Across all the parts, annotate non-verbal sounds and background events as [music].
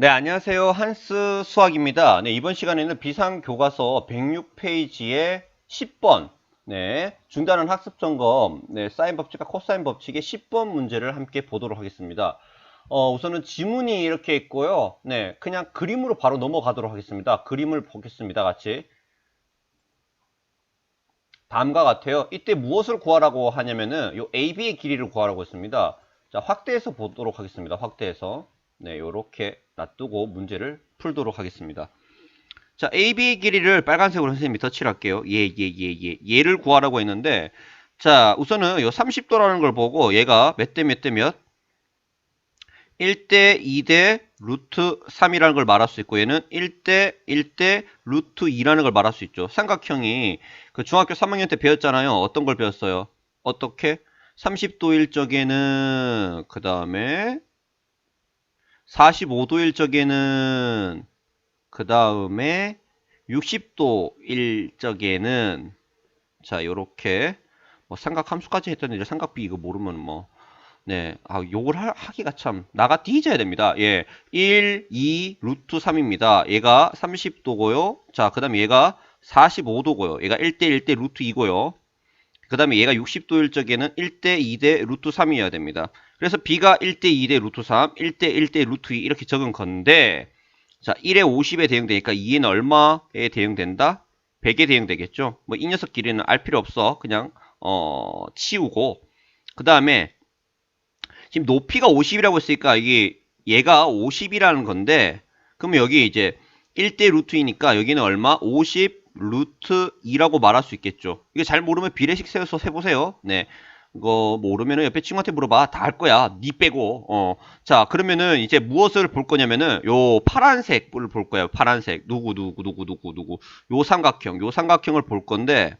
네, 안녕하세요. 한스 수학입니다. 네, 이번 시간에는 비상교과서 106페이지의 10번, 네, 중단은 학습 점검, 네, 사인 법칙과 코사인 법칙의 10번 문제를 함께 보도록 하겠습니다. 어, 우선은 지문이 이렇게 있고요. 네, 그냥 그림으로 바로 넘어가도록 하겠습니다. 그림을 보겠습니다. 같이. 다음과 같아요. 이때 무엇을 구하라고 하냐면은 요 AB의 길이를 구하라고 했습니다. 자, 확대해서 보도록 하겠습니다. 확대해서. 네, 요렇게 놔두고 문제를 풀도록 하겠습니다. 자, AB의 길이를 빨간색으로 선생님이 터치할게요. 예, 예, 예, 예. 얘를 구하라고 했는데, 자, 우선은 요 30도라는 걸 보고 얘가 몇 대 몇 대 몇? 1대 2대 루트 3이라는 걸 말할 수 있고 얘는 1대 1대 루트 2라는 걸 말할 수 있죠. 삼각형이 그 중학교 3학년 때 배웠잖아요. 어떤 걸 배웠어요? 어떻게? 30도 일 적에는 그 다음에 45도일 적에는 그 다음에 60도일 적에는 자 요렇게 뭐 삼각함수까지 했던 애들 삼각비 이거 모르면 뭐 네, 아, 요걸 하, 하기가 참, 나가 뒤져야 됩니다. 예, 1, 2, 루트 3입니다. 얘가 30도고요. 자, 그 다음에 얘가 45도고요. 얘가 1대 1대 루트 2고요. 그 다음에 얘가 60도일 적에는 1대 2대 루트 3이어야 됩니다. 그래서 b가 1대 2대 루트 3, 1대 1대 루트 2 이렇게 적은 건데, 자, 1에 50에 대응되니까 2에는 얼마에 대응된다? 100에 대응되겠죠? 뭐 이 녀석 길이는 알 필요 없어. 그냥, 어, 치우고. 그 다음에, 지금 높이가 50이라고 했으니까 이게 얘가 50이라는 건데 그러면 여기 이제 1대 루트이니까 여기는 얼마? 50 루트 2라고 말할 수 있겠죠. 이게 잘 모르면 비례식 세워서 세보세요. 네. 이거 모르면은 옆에 친구한테 물어봐. 다 할 거야. 니 빼고. 어. 자, 그러면은 이제 무엇을 볼 거냐면은 요 파란색을 볼 거예요. 파란색. 누구 누구 누구 누구 누구. 요 삼각형. 요 삼각형을 볼 건데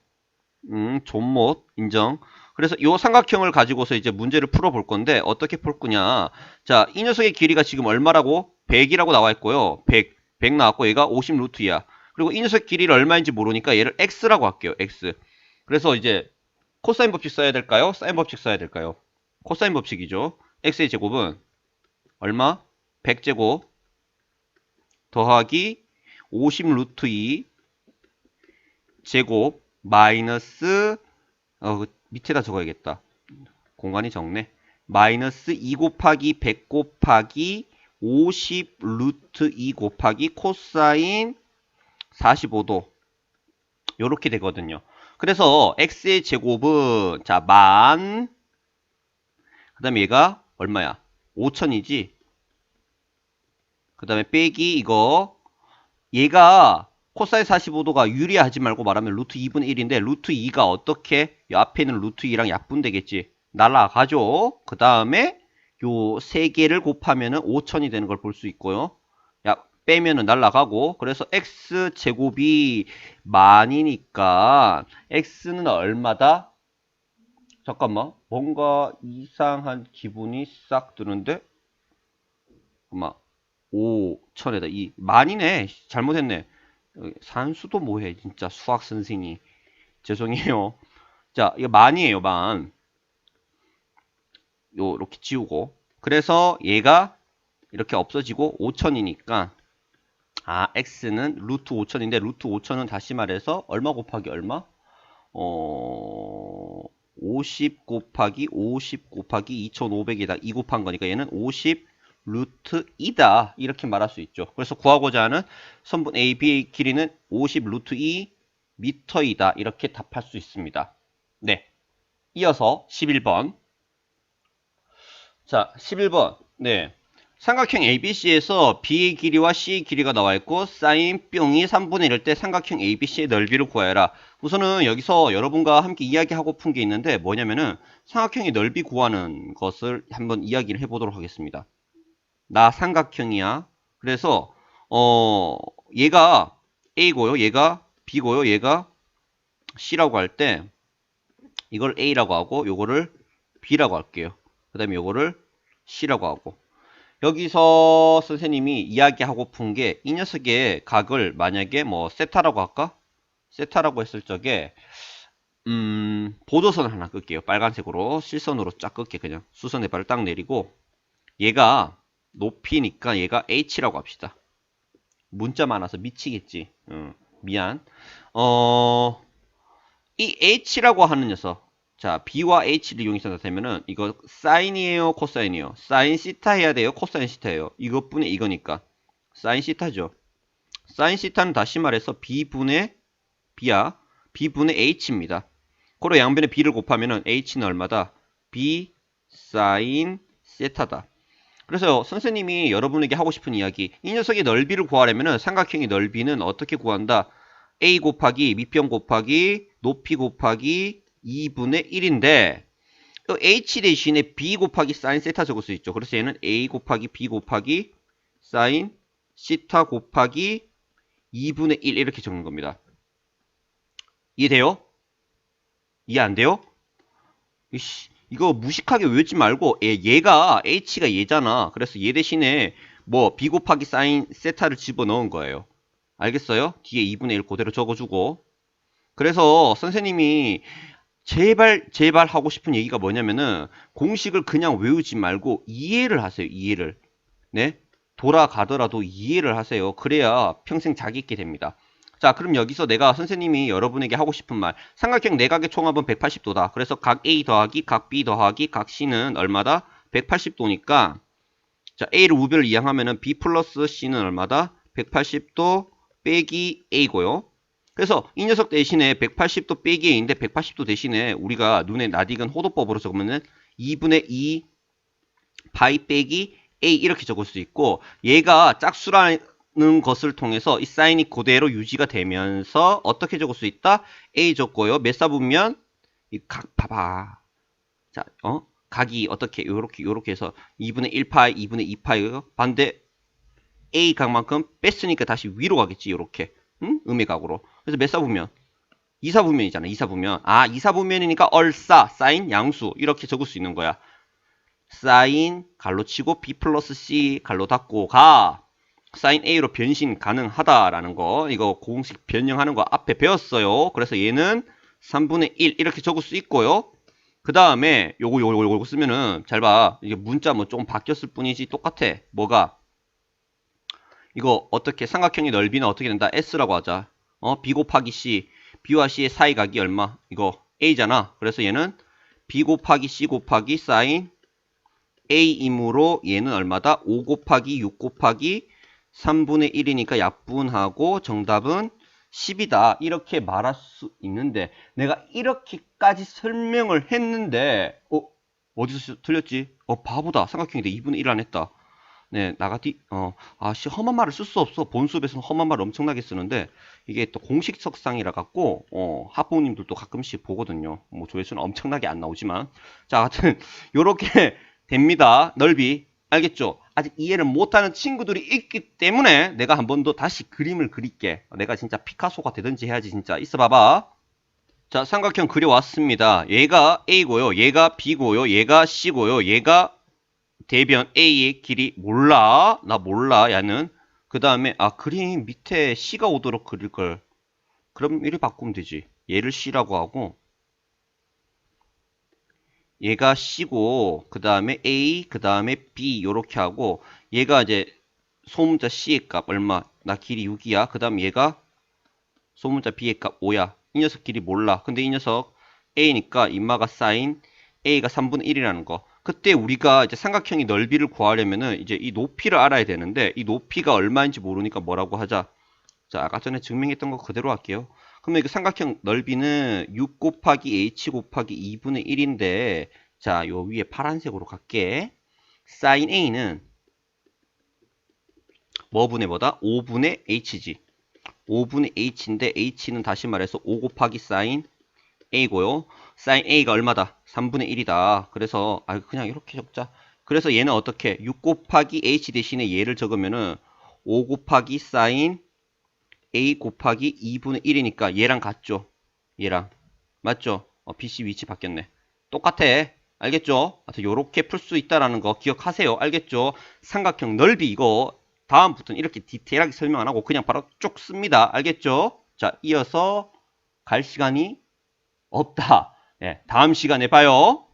음, 존못 인정. 그래서 이 삼각형을 가지고서 이제 문제를 풀어 볼 건데 어떻게 풀 거냐. 자, 이 녀석의 길이가 지금 얼마라고? 100이라고 나와 있고요. 100. 100 나왔고 얘가 50 루트야. 그리고 이 녀석 길이를 얼마인지 모르니까 얘를 x라고 할게요. x. 그래서 이제 코사인 법칙 써야 될까요? 사인 법칙 써야 될까요? 코사인 법칙이죠. x의 제곱은 얼마? 100제곱 더하기 50 루트 2 제곱 마이너스 어, 밑에다 적어야겠다. 공간이 적네. 마이너스 2 곱하기 100 곱하기 50 루트 2 곱하기 코사인 45도 요렇게 되거든요. 그래서 x의 제곱은 자 만, 그 다음에 얘가 얼마야? 5천이지. 그 다음에 빼기 이거. 얘가 코사인 45도가 유리하지 말고 말하면 루트 2분의 1인데 루트 2가 어떻게? 이 앞에 있는 루트 2랑 약분되겠지? 날아가죠? 그 다음에 요 세 개를 곱하면은 5천이 되는 걸 볼 수 있고요. 야 빼면은 날아가고 그래서 x 제곱이 만이니까 x는 얼마다? 잠깐만. 뭔가 이상한 기분이 싹 드는데? 잠깐만. 5 천에다. 이 만이네. 잘못했네. 산수도 뭐해 진짜. 수학 선생이. 죄송해요. 자 이거 만이에요 만. 요렇게 지우고. 그래서 얘가 이렇게 없어지고 5천이니까 아 x는 루트 5천인데 루트 5천은 다시 말해서 얼마 곱하기 얼마? 어... 50 곱하기 50 곱하기 2500에다. 2 곱한 거니까 얘는 50 루트 2다. 이렇게 말할 수 있죠. 그래서 구하고자 하는 선분 AB의 길이는 50 루트 2 미터이다. 이렇게 답할 수 있습니다. 네. 이어서 11번. 자 11번. 네 삼각형 ABC에서 B의 길이와 C의 길이가 나와 있고 사인 뿅이 3분의 1일 때 삼각형 ABC의 넓이를 구하여라. 우선은 여기서 여러분과 함께 이야기하고 푼게 있는데 뭐냐면은 삼각형의 넓이 구하는 것을 한번 이야기를 해보도록 하겠습니다. 나 삼각형이야. 그래서 어 얘가 A고요. 얘가 B고요. 얘가 C라고 할 때 이걸 A라고 하고 요거를 B라고 할게요. 그 다음에 요거를 C라고 하고 여기서 선생님이 이야기하고 푼게이 녀석의 각을 만약에 뭐 세타라고 할까? 세타라고 했을 적에 음 보조선을 하나 끌게요. 빨간색으로 실선으로 쫙 끌게 그냥 수선의 발을 딱 내리고 얘가 높이니까 얘가 h라고 합시다. 문자 많아서 미치겠지. 응, 미안. 어, 이 h라고 하는 녀석. 자, b와 h를 이용해서 나타내면은 이거 사인이에요, 코사인이에요. 사인 시타 해야 돼요, 코사인 시타예요. 이것분의 이거니까 사인 시타죠. 사인 시타는 다시 말해서 b분의 b야. b분의 h입니다. 고로 양변에 b를 곱하면은 h는 얼마다? b 사인 세타다. 그래서 선생님이 여러분에게 하고 싶은 이야기 이 녀석의 넓이를 구하려면 삼각형의 넓이는 어떻게 구한다? a 곱하기 밑변 곱하기 높이 곱하기 2분의 1인데 h 대신에 b 곱하기 사인 세타 적을 수 있죠. 그래서 얘는 a 곱하기 b 곱하기 사인 시타 곱하기 2분의 1 이렇게 적는 겁니다. 이해돼요? 이해 안 돼요? 이씨, 이거 무식하게 외우지 말고 얘, 얘가 h가 얘잖아. 그래서 얘 대신에 뭐 b 곱하기 사인 세타를 집어넣은 거예요. 알겠어요? 뒤에 2분의 1 그대로 적어주고 그래서 선생님이 제발 제발 하고 싶은 얘기가 뭐냐면은 공식을 그냥 외우지 말고 이해를 하세요. 이해를. 네? 돌아가더라도 이해를 하세요. 그래야 평생 자기 있게 됩니다. 자, 그럼 여기서 내가 선생님이 여러분에게 하고 싶은 말. 삼각형 내각의 총합은 180도다. 그래서 각 A 더하기 각 B 더하기 각 C는 얼마다? 180도니까 자, A를 우별을 이항하면은 B 플러스 C는 얼마다? 180도 빼기 A고요. 그래서 이 녀석 대신에 180도 빼기 A인데 180도 대신에 우리가 눈에 낯익은 호도법으로 적으면은 2분의 2 바이 빼기 A 이렇게 적을 수 있고 얘가 짝수라는 것을 통해서 이 사인이 그대로 유지가 되면서 어떻게 적을 수 있다? A 적고요. 몇 사분면 이 각 봐봐. 자, 어? 각이 어떻게 요렇게 요렇게 해서 2분의 1파이, 2분의 2파이요. 반대 A 각만큼 뺐으니까 다시 위로 가겠지. 요렇게. 응? 음의 각으로. 그래서 몇 사분면? 2사분면이잖아. 2사분면. 아, 2사분면이니까 얼싸, 사인, 양수 이렇게 적을 수 있는 거야. 사인 갈로 치고 b 플러스 c 갈로 닫고 가 사인 a로 변신 가능하다라는 거 이거 공식 변형하는 거 앞에 배웠어요. 그래서 얘는 3분의 1 이렇게 적을 수 있고요. 그 다음에 요거 요거 요거 쓰면은 잘 봐. 이게 문자 뭐 조금 바뀌었을 뿐이지 똑같아. 뭐가 이거 어떻게 삼각형의 넓이는 어떻게 된다? s라고 하자. 어 b 곱하기 c b와 c의 사이 각이 얼마? 이거 a잖아. 그래서 얘는 b 곱하기 c 곱하기 사인 a이므로 얘는 얼마다? 5 곱하기 6 곱하기 3분의 1이니까 약분하고 정답은 10이다. 이렇게 말할 수 있는데 내가 이렇게까지 설명을 했는데 어? 어디서 틀렸지? 어 바보다. 삼각형인데 2분의 1 안 했다. 네, 나가디, 어, 아, 씨, 험한 말을 쓸 수 없어. 본수업에서는 험한 말을 엄청나게 쓰는데, 이게 또 공식 석상이라 갖고, 어, 학부모님들도 가끔씩 보거든요. 뭐, 조회수는 엄청나게 안 나오지만. 자, 하여튼, [laughs] 요렇게 됩니다. 넓이. 알겠죠? 아직 이해를 못하는 친구들이 있기 때문에 내가 한 번 더 다시 그림을 그릴게. 내가 진짜 피카소가 되든지 해야지 진짜. 있어 봐봐. 자, 삼각형 그려왔습니다. 얘가 A고요. 얘가 B고요. 얘가 C고요. 얘가 대변 A의 길이 몰라. 나 몰라. 야는. 그 다음에 아 그림 밑에 C가 오도록 그릴 걸. 그럼 이를 바꾸면 되지. 얘를 C라고 하고 얘가 C고 그 다음에 A 그 다음에 B 요렇게 하고 얘가 이제 소문자 C의 값 얼마 나 길이 6이야 그 다음 얘가 소문자 B의 값 5야 이 녀석 길이 몰라 근데 이 녀석 A니까 인마가 사인 A가 3분의 1이라는 거 그때 우리가 이제 삼각형의 넓이를 구하려면은 이제 이 높이를 알아야 되는데 이 높이가 얼마인지 모르니까 뭐라고 하자 자 아까 전에 증명했던 거 그대로 할게요 그러면 이 삼각형 넓이는 6 곱하기 h 곱하기 2분의 1인데 자, 요 위에 파란색으로 갈게. 사인 a는 뭐분의 뭐다? 5분의 h지. 5분의 h인데 h는 다시 말해서 5 곱하기 사인 a고요. 사인 a가 얼마다? 3분의 1이다. 그래서 아 그냥 이렇게 적자. 그래서 얘는 어떻게? 6 곱하기 h 대신에 얘를 적으면은 5 곱하기 사인 a 곱하기 2분의 1이니까 얘랑 같죠? 얘랑. 맞죠? 어, BC 위치 바뀌었네. 똑같아. 알겠죠? 하여튼 요렇게 풀 수 있다라는 거 기억하세요. 알겠죠? 삼각형 넓이 이거 다음부터는 이렇게 디테일하게 설명 안 하고 그냥 바로 쭉 씁니다. 알겠죠? 자, 이어서 갈 시간이 없다. 예, 다음 시간에 봐요.